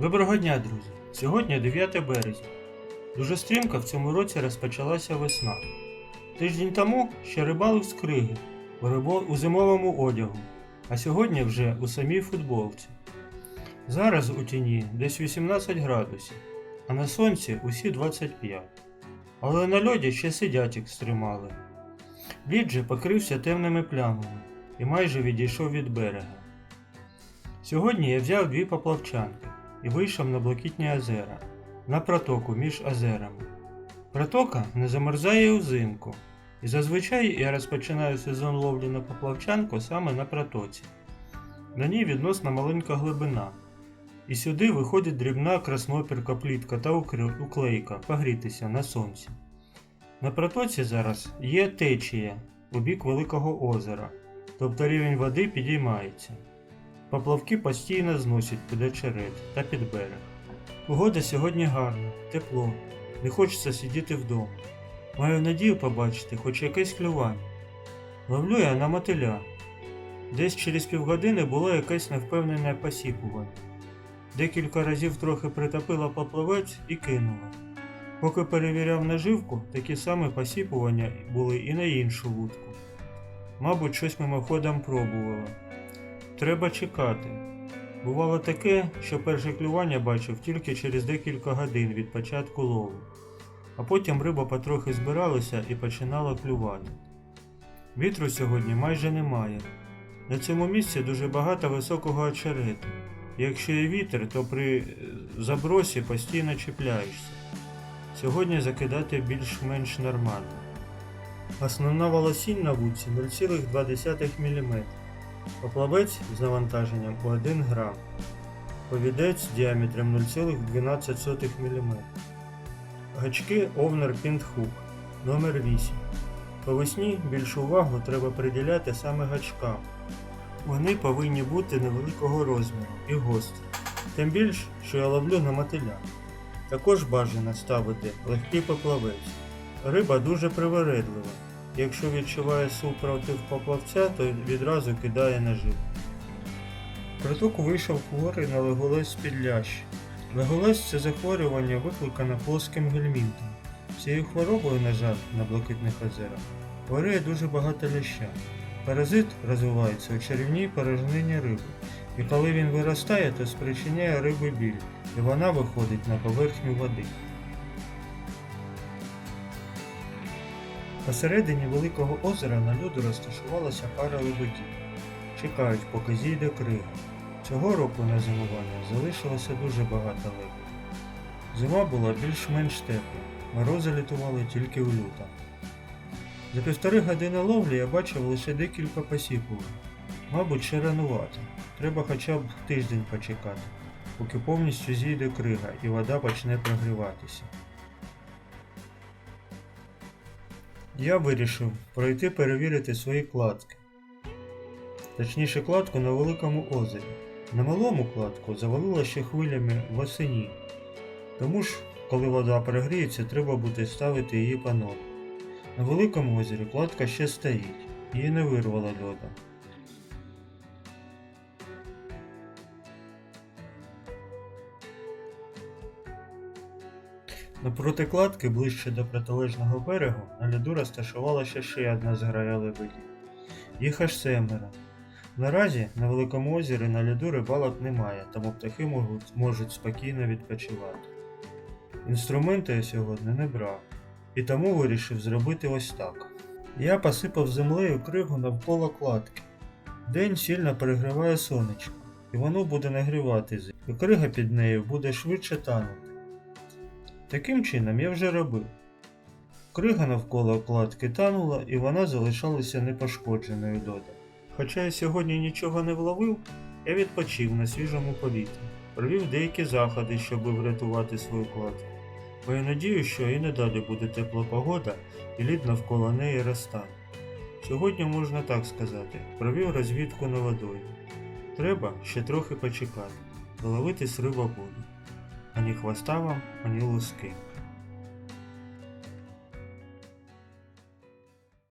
Доброго дня, друзі! Сьогодні 9 березня. Дуже стрімко в цьому році розпочалася весна. Тиждень тому ще рибалив з криги у зимовому одягу, а сьогодні вже у самій футболці. Зараз у тіні десь 18 градусів, а на сонці усі 25. Але на льоді ще сидять екстремали. Лід же покрився темними плямами і майже відійшов від берега. Сьогодні я взяв дві поплавчанки і вийшов на блакитні озера, на протоку між озерами. Протока не замерзає узимку, і зазвичай я розпочинаю сезон ловлі на поплавчанку саме на протоці. На ній відносно маленька глибина. І сюди виходить дрібна краснопірка плітка та уклейка погрітися на сонці. На протоці зараз є течія у бік Великого озера, тобто рівень води підіймається. Поплавки постійно зносять під очерет та під берег. Погода сьогодні гарна, тепло, не хочеться сидіти вдома. Маю надію побачити хоч якесь клювання. Ловлю я на мотиля. Десь через півгодини було якесь невпевнене посіпування. Декілька разів трохи притопила поплавець і кинула. Поки перевіряв наживку, такі самі посіпування були і на іншу вудку. Мабуть, щось мимоходом пробувала. Треба чекати. Бувало таке, що перше клювання бачив тільки через декілька годин від початку лову, а потім риба потрохи збиралася і починала клювати. Вітру сьогодні майже немає. На цьому місці дуже багато високого очерету. Якщо є вітер, то при е, забросі постійно чіпляєшся. Сьогодні закидати більш-менш нормально. Основна волосінь на вудці 0,2 мм. Поплавець з навантаженням у 1 грам. Повідець діаметром 0,12 мм. Гачки Овнер Пінтхук номер 8 По весні більшу увагу треба приділяти саме гачкам. Вони повинні бути невеликого розміру і гострі. Тим більш, що я ловлю на мотиля. Також бажано ставити легкий поплавець. Риба дуже привередлива. Якщо відчуває супротив поплавця, то відразу кидає нажив. Протоку вийшов хворий на леголез підлящ. Леголез це захворювання викликане плоским гельмінтом. Цією хворобою, на жаль, на блакитних озерах хворіє дуже багато ляща. Паразит розвивається у чарівній порожнині риби, і коли він виростає, то спричиняє риби біль, і вона виходить на поверхню води. Посередині великого озера на льоду розташувалася пара лебедів. Чекають, поки зійде крига. Цього року на зимування залишилося дуже багато лебедів. Зима була більш-менш тепла, морози літували тільки у лютому. За півтори години ловлі я бачив лише декілька посіпувань. Мабуть, ще ранувато. Треба хоча б тиждень почекати, поки повністю зійде крига і вода почне прогріватися. Я вирішив пройти перевірити свої кладки. Точніше кладку на великому озері. На малому кладку завалило ще хвилями восені. Тому ж, коли вода перегріється, треба буде ставити її панок. На великому озері кладка ще стоїть, її не вирвало льодом. Напроти кладки, ближче до протилежного берегу, на льоду розташувалася ще одна зграя лебедів. Їх аж семеро. Наразі на великому озері на льоду рибалок немає, тому птахи можуть, можуть спокійно відпочивати. Інструменти я сьогодні не брав, і тому вирішив зробити ось так. Я посипав землею кригу навколо кладки. День сильно перегріває сонечко, і воно буде нагріватися, і крига під нею буде швидше танути. Таким чином я вже робив. Крига навколо кладки танула і вона залишалася непошкодженою додам. Хоча я сьогодні нічого не вловив, я відпочив на свіжому повітрі, провів деякі заходи, щоб врятувати свою кладку. Маю надію, що і надалі буде тепла погода і лід навколо неї розтане. Сьогодні можна так сказати, провів розвідку на водою. Треба ще трохи почекати, ловитись риба буде. Ані хвоста вам, ані луски.